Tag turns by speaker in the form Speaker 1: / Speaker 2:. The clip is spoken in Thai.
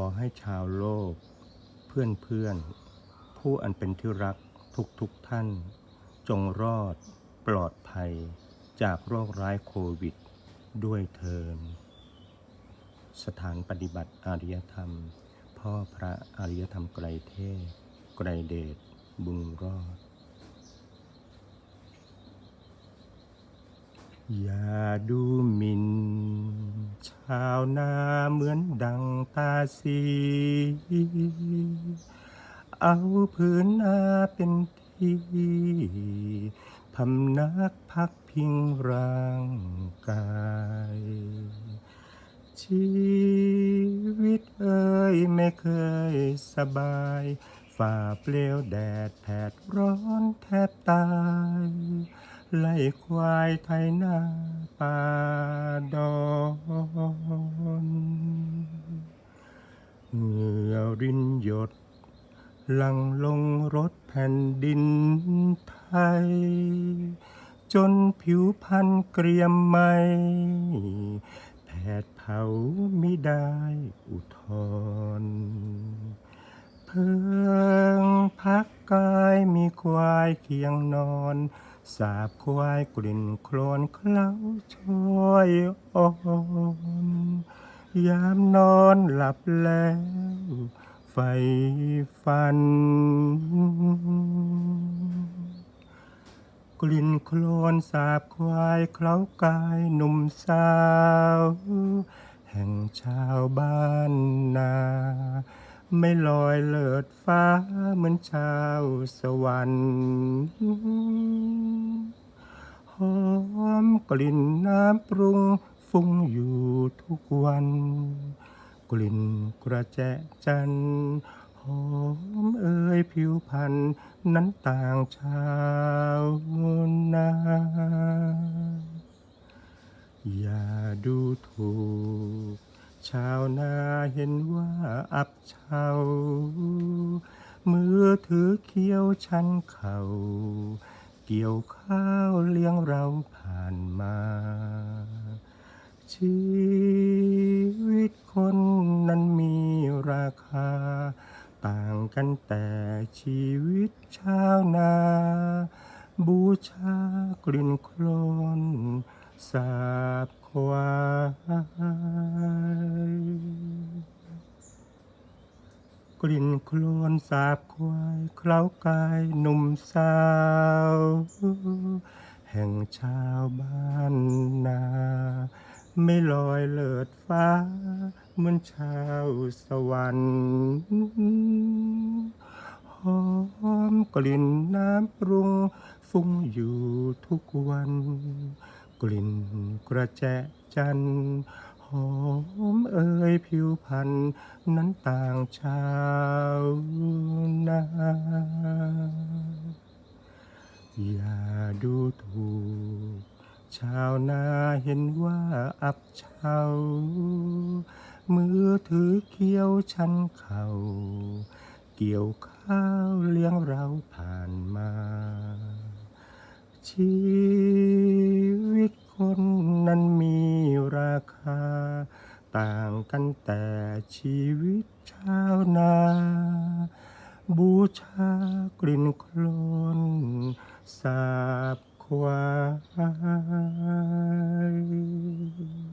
Speaker 1: อให้ชาวโลก เพื่อนเพื่อนๆผู้อันเป็นที่รักทุกทุกๆท่าน จงรอดปลอดภัยจากโรคร้ายโควิด ด้วยเทินสถานปฏิบัติอารยธรรม พ่อพระอารยธรรมไกรเทพไกรเดชบุญรอดอย่าดูหมิน่น ชาวนาเหมือนดังตาสี เอาพื้นนาเป็นที่พำนักพักพิงร่างกาย ชีวิตเอ่ยไม่เคยสบาย ฝ่าเปลวแดดแผดร้อนแทบตายไล่ควายไทยนาป่าดอนเหงื่อ รินหยด หลังลงรถแผ่นดินไทย จนผิวพันเกรียมไหมแผดเผาไมิได้อุทธรเพิงพักกายมีควายเคียงนอนสาบควายกลิ่นโคลนเคล้าช่วยอ่อนยามนอนหลับแล้ว ไฟฟัน กลิ่นโคลนสาบควายเคล้ากายหนุ่มสาว แห่งชาวบ้านนา ไม่ลอยเลิดฟ้าเหมือนชาวสวรรค์หอมกลิ่นน้ำปรุงฟุ้งอยู่ทุกวัน ลิ่นกระแจจันหอมเอ่ยผิวพันธ์นั้นต่างชาวนาอย่าดูถูก ชาวนาเห็นว่าอับเฉามือถือเคี้ยวชันเขาเกี่ยวข้าวเลี้ยงเราผ่านมาชี กันแต่ชีวิตชาวนา บูชากลิ่นโคลนสาบควายกลิ่นโคลนสาบควายเคล้ากายหนุ่มสาว แห่งชาวบ้านนา ไม่ลอยเลิดฟ้า เหมือนชาวสวรรค์หอมกลิ่นน้ำปรุงฟุ้งอยู่ทุกวัน กลิ่นกระแจจันทร์หอมเอ่ยผิวพันธุ์นั้นต่างชาวนาอย่าดูถูก ชาวนาเห็นว่าอับเฉา มือถือเคี้ยวชันเข่าเกี่ยวข้าวเลี้ยงเราผ่านมา ชีวิตคนนั้นมีราคา ต่างกันแต่ชีวิตชาวนา บูชากลิ่นโคลนสาบควาย